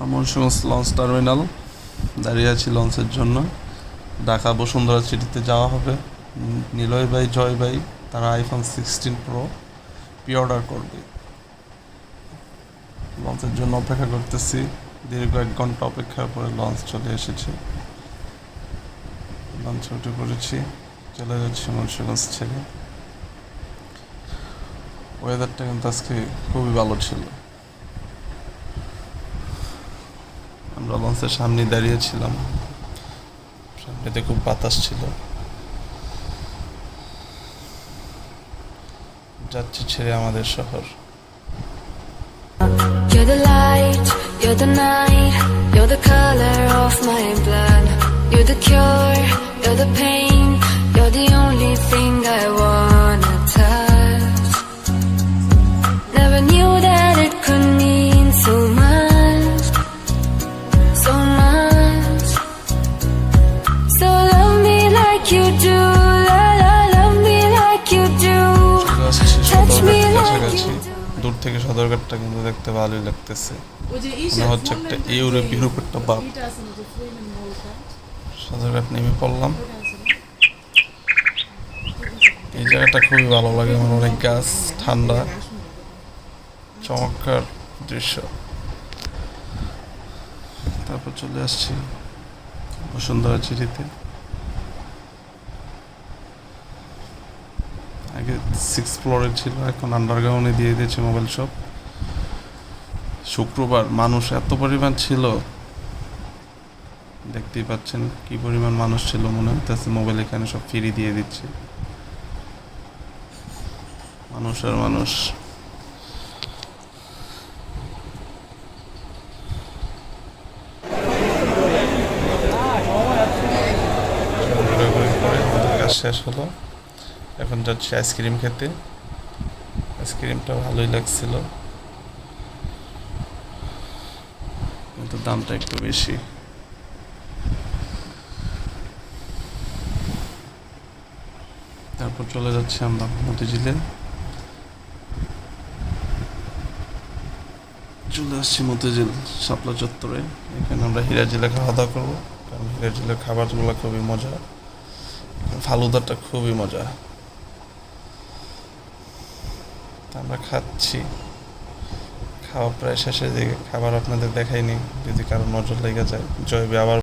Munshiganj launch terminal. দাঁড়িয়ে আছি লঞ্চের জন্য। ঢাকা বসুন্ধরা সিটিতে যাওয়া হবে। নিলয় ভাই, জয় ভাই, তারা iPhone sixteen pro pre order করবে। লঞ্চের জন্য অপেক্ষা করতেছি। দীর্ঘ এক ঘণ্টা অপেক্ষার পরে লঞ্চ চলে এসেছে। লঞ্চ উঠে পড়েছি। চলে যাচ্ছি মুন্সিগঞ্জ ছেড়ে। ওয়েদারটা কিন্তু আজকে খুবই ভালো ছিল। আমরা লঞ্চের সামনে দাঁড়িয়েছিলাম সামনেতে খুব বাতাস ছিল যাচ্ছি ছেড়ে আমাদের শহর You're the light, you're the night, you're the color of my blood. You're the cure, you're the pain, you're the only thing I wanna থেকে সদরঘাটটা কিন্তু দেখতে ভালোই লাগতেছে। মনে হচ্ছে একটা ইউরোপ ইউরোপ একটা বাপ। সদরঘাট নেমে পড়লাম। এই জায়গাটা খুবই ভালো লাগে আমার অনেক গাছ ঠান্ডা। চমৎকার দৃশ্য। তারপর চলে আসছি বসুন্ধরা চিঠিতে ফ্লোরে ছিল, এখন আন্ডারগ্রাউন্ডে দিয়ে দিয়েছে মোবাইল শপ শুক্রবার মানুষ এত পরিমাণ ছিল, দেখতেই পাচ্ছেন কি পরিমাণ মানুষ ছিল, মনে হইতেছে মোবাইল এখানে সব ফ্রি দিয়ে দিচ্ছে। মানুষ আর মানুষ। শেষ হলো। এখন যাচ্ছি আইসক্রিম খেতে। আইসক্রিমটা ভালোই লাগছিল। কিন্তু দামটা একটু বেশি। তারপর চলে যাচ্ছি আমরা মতিঝিলে। চলে আসছি মতিঝিল শাপলা চত্বরে। এখানে আমরা হিরাজিলে খাওয়া দাওয়া করব। কারণ হিরাজিলের খাবারগুলো খুবই মজা ফালুদাটা খুবই মজা আমরা খাচ্ছি। খাওয়া প্রায় শেষের দিকে। খাবার আপনাদের দেখাইনি, যদি কারও নজর লেগে যায়। জয়বে আবার